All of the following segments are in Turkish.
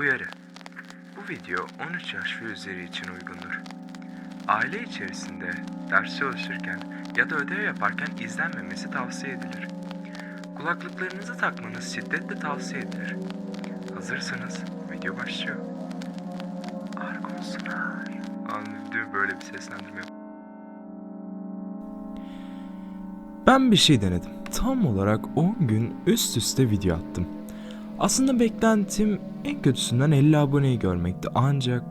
Uyarı. Bu video 13 yaş ve üzeri için uygundur. Aile içerisinde ders çalışırken ya da ödev yaparken izlenmemesi tavsiye edilir. Kulaklıklarınızı takmanız şiddetle tavsiye edilir. Hazırsanız video başlıyor. Argonsunar. Anladım böyle bir seslendirme Ben bir şey denedim. Tam olarak 10 gün üst üste video attım. Aslında beklentim en kötüsünden 50 aboneyi görmekti ancak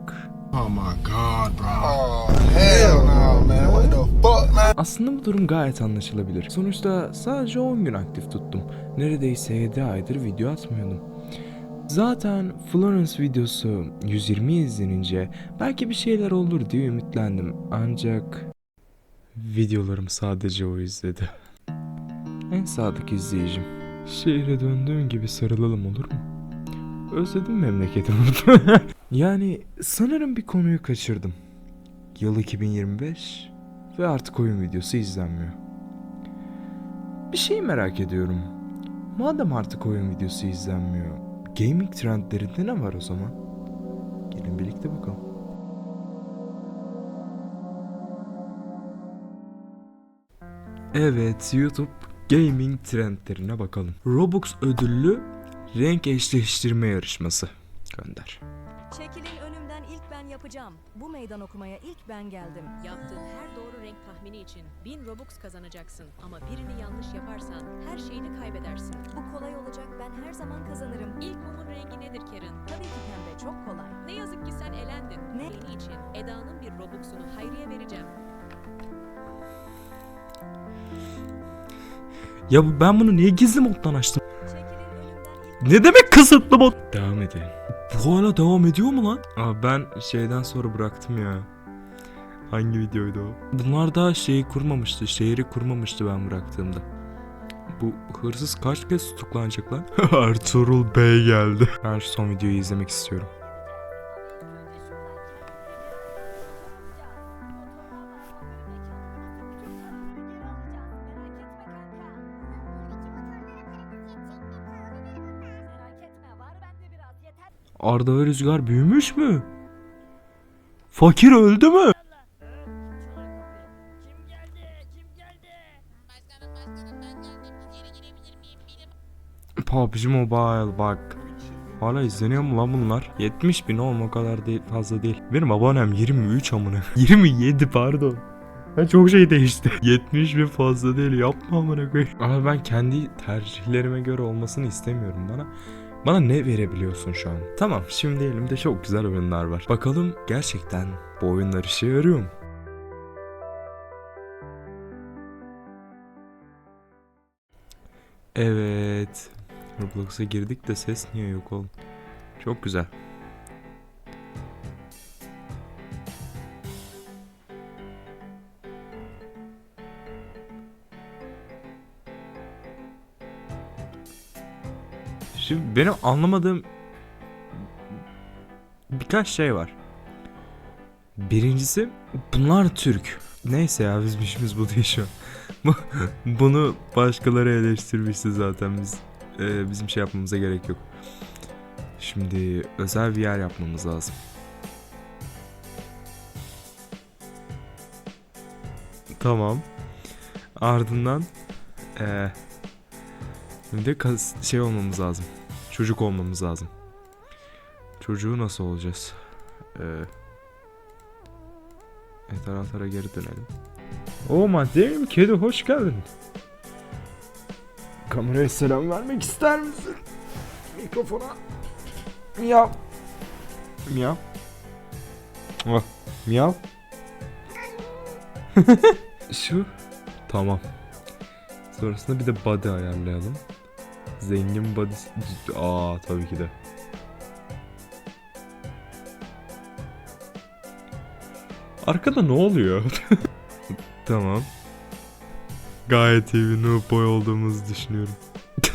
Oh my god, bro. Oh hell no, man. What the fuck, man? aslında bu durum gayet anlaşılabilir. Sonuçta sadece 10 gün aktif tuttum. Neredeyse 7 aydır video atmıyordum. Zaten Florence videosu 120 izlenince belki bir şeyler olur diye ümitlendim. Ancak videolarım sadece o izledi. En sadık izleyicim. Şehre döndüğün gibi sarılalım olur mu? Özledim memleketimi. yani sanırım bir konuyu kaçırdım. Yıl 2025 ve artık oyun videosu izlenmiyor. Bir şey merak ediyorum. Madem artık oyun videosu izlenmiyor, gaming trendlerinde ne var o zaman? Gelin birlikte bakalım. Evet, YouTube gaming trendlerine bakalım. Robux ödüllü renk eşleştirme yarışması. Gönder. Çekilin önümden ilk ben yapacağım. Bu meydan okumaya ilk ben geldim. Yaptığın her doğru renk tahmini için 1000 Robux kazanacaksın ama birini yanlış yaparsan her şeyini kaybedersin. Bu kolay olacak ben her zaman kazanırım. İlk mumun rengi nedir Karen? Tabii ki pembe çok kolay. Ne yazık ki sen elendin. Ne? Senin için Eda'nın bir Robux'unu Hayri'ye vereceğim. Ya ben bunu niye gizli moddan açtım? Ne demek kısıtlı mod? Devam edelim. Bu hala devam ediyor mu lan? Aa ben şeyden sonra bıraktım ya. Hangi videoydu o? Bunlar daha şeyi kurmamıştı. Şehri kurmamıştı ben bıraktığımda. Bu hırsız kaç kez tutuklanacak lan? Ertuğrul Bey geldi. Ben şu son videoyu izlemek istiyorum. Arda ve Rüzgar büyümüş mü? Fakir öldü mü? PUBG Mobile bak. Hala izleniyor mu lan bunlar? 70 bin oğlum o kadar değil, fazla değil. Benim abonem 23 amına. 27 pardon. Ha, çok şey değişti. 70 bin fazla değil yapma amına koyayım. Ama ben kendi tercihlerime göre olmasını istemiyorum bana. Bana ne verebiliyorsun şu an? Tamam şimdi elimde çok güzel oyunlar var. Bakalım gerçekten bu oyunlar işe yarıyor mu? Evet. Roblox'a girdik de ses niye yok oğlum? Çok güzel. Şimdi benim anlamadığım birkaç şey var. Birincisi bunlar Türk. Neyse ya bizim işimiz bu değil şu Bunu başkaları eleştirmişti zaten biz e, bizim şey yapmamıza gerek yok. Şimdi özel bir yer yapmamız lazım. Tamam. Ardından e, bir de şey olmamız lazım. Çocuk olmamız lazım. Çocuğu nasıl olacağız? Ee, e, taraflara geri dönelim. O madem kedi hoş geldin. Kameraya selam vermek ister misin? Mikrofona. Miyav. Miyav. Oh, miyav. Şu. Tamam. Sonrasında bir de body ayarlayalım. Zengin body... Aa tabii ki de. Arkada ne oluyor? tamam. Gayet iyi bir noob boy olduğumuzu düşünüyorum.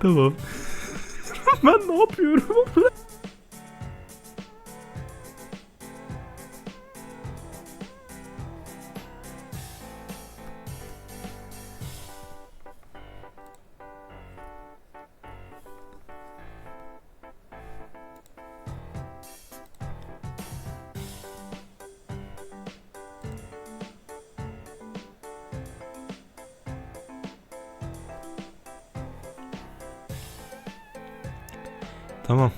tamam. ben ne yapıyorum? Tamam.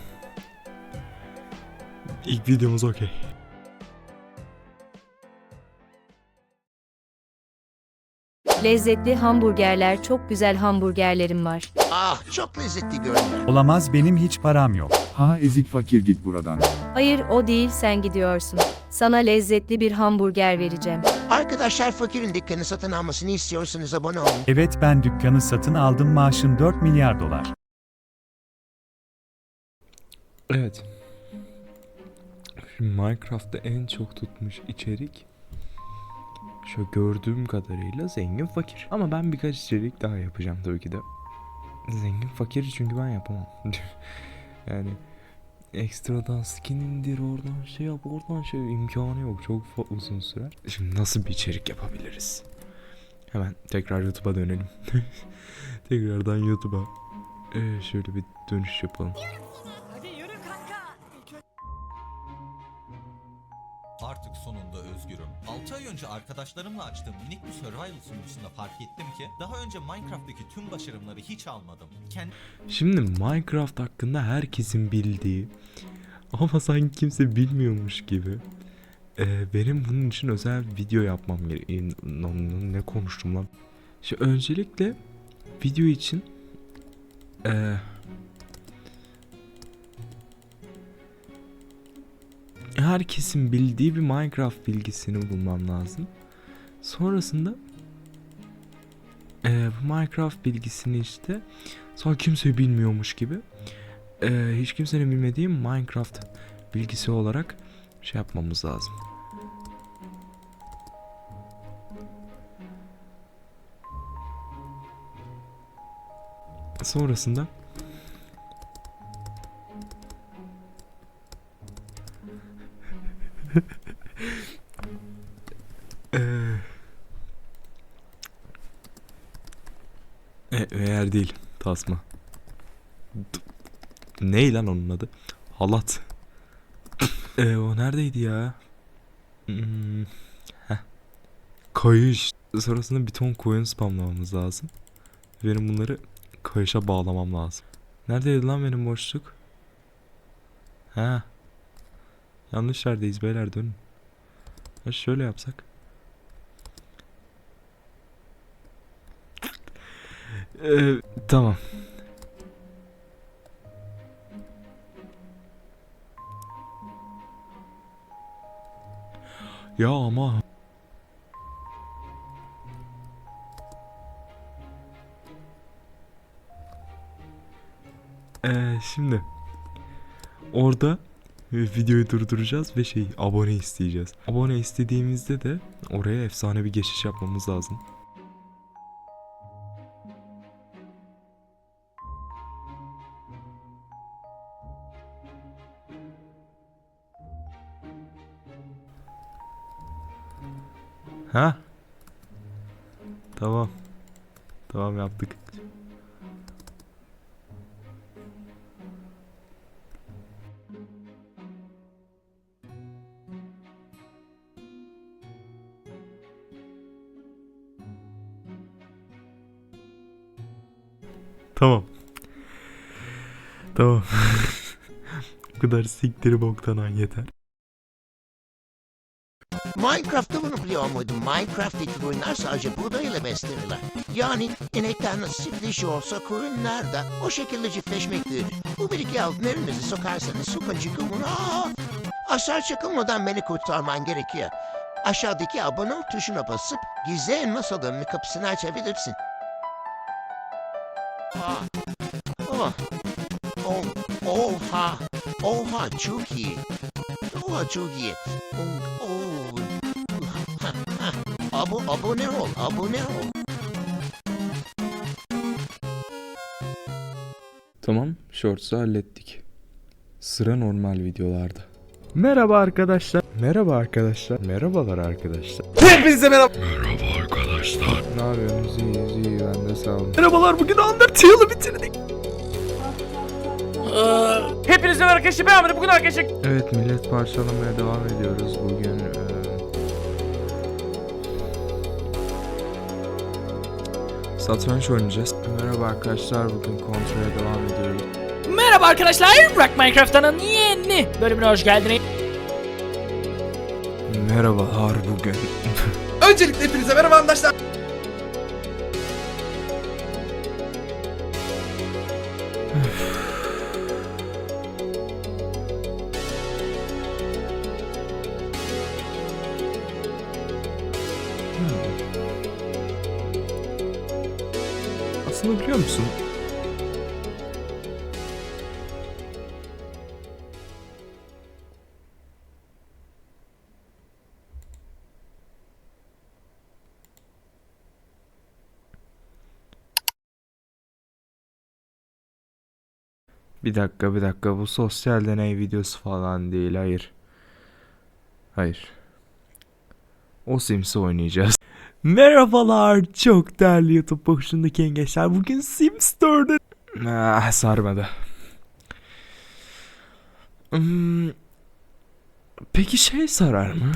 İlk videomuz okey. Lezzetli hamburgerler, çok güzel hamburgerlerim var. Ah çok lezzetli görünüyor. Olamaz benim hiç param yok. Ha ezik fakir git buradan. Hayır, o değil, sen gidiyorsun. Sana lezzetli bir hamburger vereceğim. Arkadaşlar fakirin dükkanı satın almasını istiyorsanız abone olun. Evet ben dükkanı satın aldım maaşım 4 milyar dolar. Evet. Şimdi Minecraft'ta en çok tutmuş içerik şu gördüğüm kadarıyla zengin fakir. Ama ben birkaç içerik daha yapacağım tabii ki de. Zengin fakir çünkü ben yapamam. yani ekstradan skin indir oradan şey yap oradan şey imkanı yok çok uzun sürer. Şimdi nasıl bir içerik yapabiliriz? Hemen tekrar YouTube'a dönelim. Tekrardan YouTube'a ee, şöyle bir dönüş yapalım. Arkadaşlarımla açtığım minik bir survival sunucusunda fark ettim ki daha önce Minecraft'taki tüm başarımları hiç almadım. Kendi Şimdi Minecraft hakkında herkesin bildiği ama sanki kimse bilmiyormuş gibi e, benim bunun için özel bir video yapmam gerekiyor. Ne konuştum lan? Şimdi öncelikle video için e, herkesin bildiği bir Minecraft bilgisini bulmam lazım. Sonrasında e, bu Minecraft bilgisini işte Sonra kimse bilmiyormuş gibi eee, hiç kimsenin bilmediği Minecraft bilgisi olarak şey yapmamız lazım. Sonrasında değil tasma. Ney lan onun adı? Halat. e, o neredeydi ya? Hmm, heh. Kayış. Sonrasında bir ton koyun spamlamamız lazım. Benim bunları kayışa bağlamam lazım. Neredeydi lan benim boşluk? Ha. Yanlış yerdeyiz beyler dönün. Ya şöyle yapsak. Ee, tamam. Ya ama Ee, şimdi orada e, videoyu durduracağız ve şey abone isteyeceğiz. Abone istediğimizde de oraya efsane bir geçiş yapmamız lazım. Ha? Tamam. Tamam yaptık. Tamam. Tamam. Bu kadar siktiri boktan an yeter. Minecraft'ta bunu biliyor muydun? Minecraft'taki koyunlar sadece buğdayla beslenirler. Yani inekten nasıl çiftleşiyorsa koyunlar da o şekilde çiftleşmektedir. Bu bilgiyi alıp nerenizi sokarsanız sokun çıkımını aa, aşağı çıkılmadan beni kurtarman gerekiyor. Aşağıdaki abone ol tuşuna basıp gizli elmas alanının kapısını açabilirsin. Aa, oh, oh, oha, oha çok iyi. Oha çok iyi. Oh, oh. Ha, ha. Abo, abone ol, abone ol. Tamam, Shorts'u hallettik. Sıra normal videolarda. Merhaba arkadaşlar. Merhaba arkadaşlar. Merhabalar arkadaşlar. Hepinize merhaba. Merhaba arkadaşlar. Ne yapıyorsunuz? İyiyiz, iyi. Ben de sağ olun. Merhabalar. Bugün Undertale'ı bitirdik. Hepinize merhaba arkadaşlar ben Ahmet. Bugün arkadaşlar Evet, millet parçalamaya devam ediyoruz bugün. eee, Satranç oynayacağız. Merhaba arkadaşlar. Bugün kontrole devam ediyoruz. Merhaba arkadaşlar, Rock Minecraft'ın yeni bölümüne hoş geldiniz. Merhabalar bugün. Öncelikle hepinize merhaba arkadaşlar. Aslında biliyor musun? Bir dakika bir dakika bu sosyal deney videosu falan değil hayır. Hayır. O Sims'i oynayacağız. Merhabalar çok değerli YouTube başındaki gençler. Bugün Sims 4'e... Ah, sarmadı. Hmm, peki şey sarar mı?